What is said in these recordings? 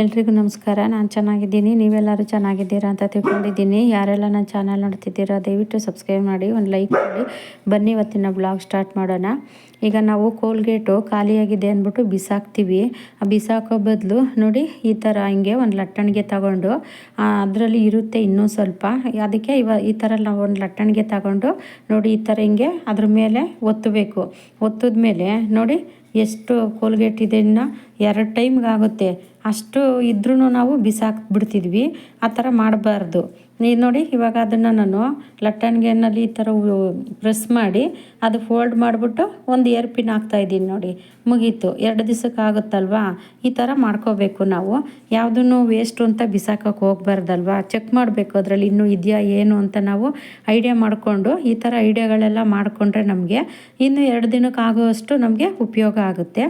ಎಲ್ರಿಗೂ ನಮಸ್ಕಾರ. ನಾನು ಚೆನ್ನಾಗಿದ್ದೀನಿ. ನೀವೆಲ್ಲರೂ ಚೆನ್ನಾಗಿದ್ದೀರಾ ಅಂತ ತಿಳ್ಕೊಂಡಿದ್ದೀನಿ. ಯಾರೆಲ್ಲ ನನ್ನ ಚಾನಲ್ ನೋಡ್ತಿದ್ದೀರಾ ದಯವಿಟ್ಟು ಸಬ್ಸ್ಕ್ರೈಬ್ ಮಾಡಿ, ಒಂದು ಲೈಕ್ ಮಾಡಿ. ಬನ್ನಿ ಇವತ್ತಿನ ಬ್ಲಾಗ್ ಸ್ಟಾರ್ಟ್ ಮಾಡೋಣ. ಈಗ ನಾವು ಕೋಲ್ಗೇಟು ಖಾಲಿಯಾಗಿದೆ ಅಂದ್ಬಿಟ್ಟು ಬಿಸಾಕ್ತೀವಿ. ಆ ಬಿಸಾಕೋ ಬದಲು ನೋಡಿ ಈ ಥರ ಹಿಂಗೆ ಒಂದು ಲಟ್ಟಣಿಗೆ ತಗೊಂಡು ಅದರಲ್ಲಿ ಇರುತ್ತೆ ಇನ್ನೂ ಸ್ವಲ್ಪ. ಅದಕ್ಕೆ ಇವ ಈ ಥರ ನಾವು ಒಂದು ಲಟ್ಟಣಿಗೆ ತಗೊಂಡು ನೋಡಿ ಈ ಥರ ಹಿಂಗೆ ಅದ್ರ ಮೇಲೆ ಒತ್ತಬೇಕು. ಒತ್ತದ ಮೇಲೆ ನೋಡಿ ಎಷ್ಟು ಕೋಲ್ಗೇಟ್ ಇದೆ ಎರಡು ಟೈಮ್ಗಾಗುತ್ತೆ ಅಷ್ಟು ಇದ್ರೂ ನಾವು ಬಿಸಾಕ್ಬಿಡ್ತಿದ್ವಿ ಆ ಥರ ಮಾಡಬಾರ್ದು. ನೀವು ನೋಡಿ, ಇವಾಗ ಅದನ್ನು ನಾನು ಲಟ್ಟಣಿಗೆನಲ್ಲಿ ಈ ಥರ ಪ್ರೆಸ್ ಮಾಡಿ ಅದು ಫೋಲ್ಡ್ ಮಾಡಿಬಿಟ್ಟು ಒಂದು ಇಯರ್ ಪಿನ್ ಹಾಕ್ತಾಯಿದ್ದೀನಿ ನೋಡಿ. ಮುಗೀತು. ಎರಡು ದಿವಸಕ್ಕೆ ಆಗುತ್ತಲ್ವಾ? ಈ ಥರ ಮಾಡ್ಕೋಬೇಕು ನಾವು. ಯಾವುದನ್ನು ವೇಸ್ಟು ಅಂತ ಬಿಸಾಕೋಕೆ ಹೋಗ್ಬಾರ್ದಲ್ವಾ? ಚೆಕ್ ಮಾಡಬೇಕು ಅದರಲ್ಲಿ ಇನ್ನೂ ಇದೆಯಾ, ಏನು ಅಂತ ನಾವು ಐಡಿಯಾ ಮಾಡಿಕೊಂಡು, ಈ ಥರ ಐಡಿಯಾಗಳೆಲ್ಲ ಮಾಡಿಕೊಂಡ್ರೆ ನಮಗೆ ಇನ್ನು ಎರಡು ದಿನಕ್ಕೆ ಆಗುವಷ್ಟು ನಮಗೆ ಉಪಯೋಗ ಆಗುತ್ತೆ.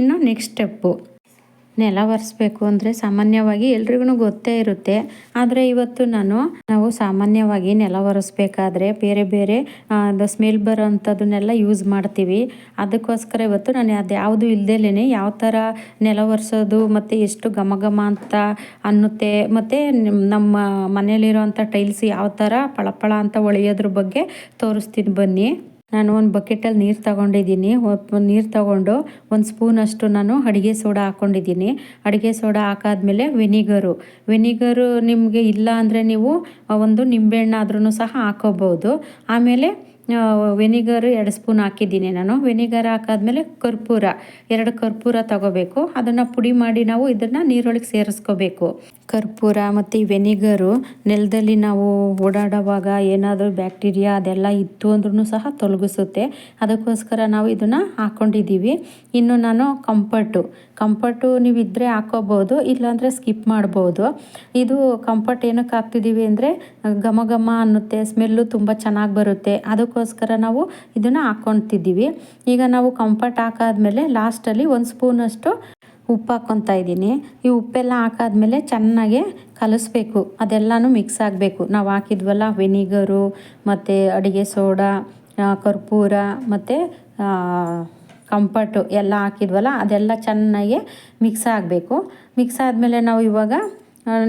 ಇನ್ನು ನೆಕ್ಸ್ಟ್ ಸ್ಟೆಪ್ಪು ನೆಲ ಒರೆಸ್ಬೇಕು ಅಂದರೆ ಸಾಮಾನ್ಯವಾಗಿ ಎಲ್ರಿಗೂ ಗೊತ್ತೇ ಇರುತ್ತೆ. ಆದರೆ ಇವತ್ತು ನಾನು, ನಾವು ಸಾಮಾನ್ಯವಾಗಿ ನೆಲ ಒರೆಸ್ಬೇಕಾದ್ರೆ ಬೇರೆ ಬೇರೆ ಸ್ಮೆಲ್ ಬರೋ ಅಂಥದ್ದನ್ನೆಲ್ಲ ಯೂಸ್ ಮಾಡ್ತೀವಿ. ಅದಕ್ಕೋಸ್ಕರ ಇವತ್ತು ನಾನು ಅದು ಯಾವುದು ಇಲ್ದೇಲೇ ಯಾವ ಥರ ನೆಲ ಒರೆಸೋದು, ಮತ್ತು ಎಷ್ಟು ಘಮ ಘಮ ಅಂತ ಅನ್ನುತ್ತೆ, ಮತ್ತು ನಮ್ಮ ಮನೇಲಿರೋವಂಥ ಟೈಲ್ಸ್ ಯಾವ ಥರ ಪಳಪಳ ಅಂತ ಹೊಳೆಯೋದ್ರ ಬಗ್ಗೆ ತೋರಿಸ್ತೀನಿ ಬನ್ನಿ. ನಾನು ಒಂದು ಬಕೆಟಲ್ಲಿ ನೀರು ತಗೊಂಡಿದ್ದೀನಿ. ನೀರು ತಗೊಂಡು ಒಂದು ಸ್ಪೂನಷ್ಟು ನಾನು ಅಡುಗೆ ಸೋಡಾ ಹಾಕ್ಕೊಂಡಿದ್ದೀನಿ ಅಡುಗೆ ಸೋಡಾ ಹಾಕಾದ್ಮೇಲೆ ವಿನಿಗರು. ವೆನಿಗರು ನಿಮಗೆ ಇಲ್ಲ ಅಂದರೆ ನೀವು ಒಂದು ನಿಂಬೆಹಣ್ಣು ಆದ್ರೂ ಸಹ ಹಾಕೋಬೋದು. ಆಮೇಲೆ ವೆನಿಗರ್ ಎರಡು ಸ್ಪೂನ್ ಹಾಕಿದ್ದೀನಿ ನಾನು. ವೆನಿಗರ್ ಹಾಕಾದ್ಮೇಲೆ ಕರ್ಪೂರ. ಎರಡು ಕರ್ಪೂರ ತಗೋಬೇಕು. ಅದನ್ನು ಪುಡಿ ಮಾಡಿ ನಾವು ಇದನ್ನು ನೀರೊಳಗೆ ಸೇರಿಸ್ಕೋಬೇಕು. ಕರ್ಪೂರ ಮತ್ತು ಈ ವೆನಿಗರು ನೆಲದಲ್ಲಿ ನಾವು ಓಡಾಡುವಾಗ ಏನಾದರೂ ಬ್ಯಾಕ್ಟೀರಿಯಾ ಅದೆಲ್ಲ ಇತ್ತು ಅಂದ್ರೂ ಸಹ ತೊಲಗಿಸುತ್ತೆ. ಅದಕ್ಕೋಸ್ಕರ ನಾವು ಇದನ್ನು ಹಾಕ್ಕೊಂಡಿದ್ದೀವಿ ಇನ್ನು ನಾನು ಕಂಫರ್ಟು ಕಂಫರ್ಟು ನೀವು ಇದ್ದರೆ ಹಾಕೋಬೋದು, ಇಲ್ಲಾಂದರೆ ಸ್ಕಿಪ್ ಮಾಡ್ಬೋದು. ಇದು ಕಂಫರ್ಟ್ ಏನಕ್ಕೆ ಹಾಕ್ತಿದ್ದೀವಿ ಅಂದರೆ ಘಮ ಘಮ ಅನ್ನುತ್ತೆ ಸ್ಮೆಲ್ಲು ತುಂಬ ಚೆನ್ನಾಗಿ ಬರುತ್ತೆ. ಅದಕ್ಕೋಸ್ಕರ ನಾವು ಇದನ್ನು ಹಾಕ್ಕೊತಿದ್ದೀವಿ ಈಗ ನಾವು ಕಂಫರ್ಟ್ ಹಾಕಾದ್ಮೇಲೆ ಲಾಸ್ಟಲ್ಲಿ ಒಂದು ಸ್ಪೂನಷ್ಟು ಉಪ್ಪು ಹಾಕ್ಕೊತಾ ಇದ್ದೀನಿ. ಈ ಉಪ್ಪೆಲ್ಲ ಹಾಕಾದ್ಮೇಲೆ ಚೆನ್ನಾಗಿ ಕಲಿಸ್ಬೇಕು. ಅದೆಲ್ಲನೂ ಮಿಕ್ಸ್ ಆಗಬೇಕು. ನಾವು ಹಾಕಿದ್ವಲ್ಲ ವಿನಿಗರು ಮತ್ತು ಅಡುಗೆ ಸೋಡಾ ಕರ್ಪೂರ, ಮತ್ತು ಕಂಫರ್ಟು ಎಲ್ಲ ಹಾಕಿದ್ವಲ್ಲ, ಅದೆಲ್ಲ ಚೆನ್ನಾಗಿ ಮಿಕ್ಸ್ ಆಗಬೇಕು. ಮಿಕ್ಸ್ ಆದಮೇಲೆ ನಾವು ಇವಾಗ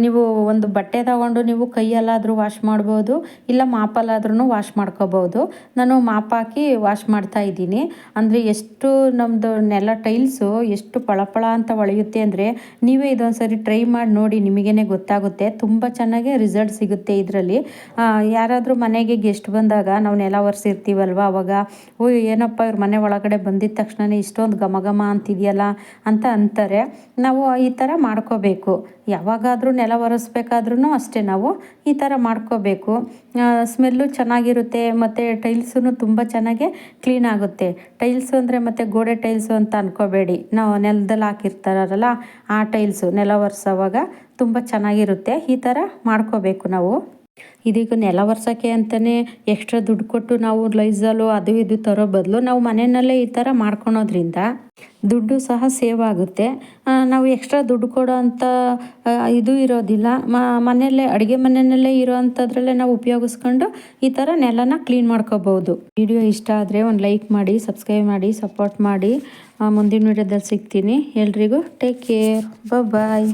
ನೀವು ಒಂದು ಬಟ್ಟೆ ತಗೊಂಡು ನೀವು ಕೈಯಲ್ಲಾದರೂ ವಾಶ್ ಮಾಡ್ಬೋದು, ಇಲ್ಲ ಮಾಪಲ್ಲಾದ್ರೂ ವಾಶ್ ಮಾಡ್ಕೋಬೋದು. ನಾನು ಮಾಪ್ ಹಾಕಿ ವಾಶ್ ಮಾಡ್ತಾ ಇದ್ದೀನಿ. ಅಂದರೆ ಎಷ್ಟು ನಮ್ಮದು ನೆಲ ಟೈಲ್ಸು ಎಷ್ಟು ಪಳಪಳ ಅಂತ ಒಳೆಯುತ್ತೆ ಅಂದರೆ ನೀವೇ ಇದೊಂದು ಸರಿ ಟ್ರೈ ಮಾಡಿ ನೋಡಿ ನಿಮಗೇ ಗೊತ್ತಾಗುತ್ತೆ. ತುಂಬ ಚೆನ್ನಾಗಿ ರಿಸಲ್ಟ್ ಸಿಗುತ್ತೆ ಇದರಲ್ಲಿ. ಯಾರಾದರೂ ಮನೆಗೆ ಗೆಸ್ಟ್ ಬಂದಾಗ ನಾವು ನೆಲ ಒರೆಸಿರ್ತೀವಲ್ವ ಅವಾಗ, ಓ, ಏನಪ್ಪ ಇವ್ರ ಮನೆ ಒಳಗಡೆ ಬಂದಿದ ತಕ್ಷಣ ಇಷ್ಟೊಂದು ಘಮ ಘಮ ಅಂತಿದೆಯಲ್ಲ ಅಂತ ಅಂತಾರೆ. ನಾವು ಈ ಥರ ಮಾಡ್ಕೋಬೇಕು. ಯಾವಾಗಾದರೂ ನೆಲ ಒರೆಸ್ಬೇಕಾದ್ರೂ ಅಷ್ಟೇ ನಾವು ಈ ಥರ ಮಾಡ್ಕೋಬೇಕು. ಸ್ಮೆಲ್ಲು ಚೆನ್ನಾಗಿರುತ್ತೆ ಮತ್ತು ಟೈಲ್ಸೂ ತುಂಬ ಚೆನ್ನಾಗಿ ಕ್ಲೀನ್ ಆಗುತ್ತೆ. ಟೈಲ್ಸು ಅಂದರೆ ಮತ್ತು ಗೋಡೆ ಟೈಲ್ಸು ಅಂತ ಅಂದ್ಕೋಬೇಡಿ ನಾವು ನೆಲದಲ್ಲಿ ಹಾಕಿರ್ತಾರಲ್ಲ ಆ ಟೈಲ್ಸು ನೆಲ ಒರೆಸೋವಾಗ ತುಂಬ ಚೆನ್ನಾಗಿರುತ್ತೆ. ಈ ಥರ ಮಾಡ್ಕೋಬೇಕು ನಾವು. ಇದೀಗ ನೆಲ ಒರ್ಸೋಕ್ಕೆ ಅಂತಲೇ ಎಕ್ಸ್ಟ್ರಾ ದುಡ್ಡು ಕೊಟ್ಟು ನಾವು ಲೈಸಲು ಅದು ಇದು ತರೋ ಬದಲು ನಾವು ಮನೆಯಲ್ಲೇ ಈ ಥರ ಮಾಡ್ಕೊಳೋದ್ರಿಂದ ದುಡ್ಡು ಸಹ ಸೇವ್ ಆಗುತ್ತೆ. ನಾವು ಎಕ್ಸ್ಟ್ರಾ ದುಡ್ಡು ಕೊಡೋ ಅಂಥ ಇದು ಇರೋದಿಲ್ಲ. ಮನೆಯಲ್ಲೇ, ಅಡುಗೆ ಮನೆಯಲ್ಲೇ ಇರೋ ಅಂಥದ್ರಲ್ಲೇ ನಾವು ಉಪಯೋಗಿಸ್ಕೊಂಡು ಈ ಥರ ನೆಲನ ಕ್ಲೀನ್ ಮಾಡ್ಕೋಬೋದು. ವಿಡಿಯೋ ಇಷ್ಟ ಆದರೆ ಒಂದು ಲೈಕ್ ಮಾಡಿ ಸಬ್ಸ್ಕ್ರೈಬ್ ಮಾಡಿ ಸಪೋರ್ಟ್ ಮಾಡಿ. ಮುಂದಿನ ವಿಡಿಯೋದಲ್ಲಿ ಸಿಗ್ತೀನಿ. ಎಲ್ರಿಗೂ ಟೇಕ್ ಕೇರ್ ಬಾಯ್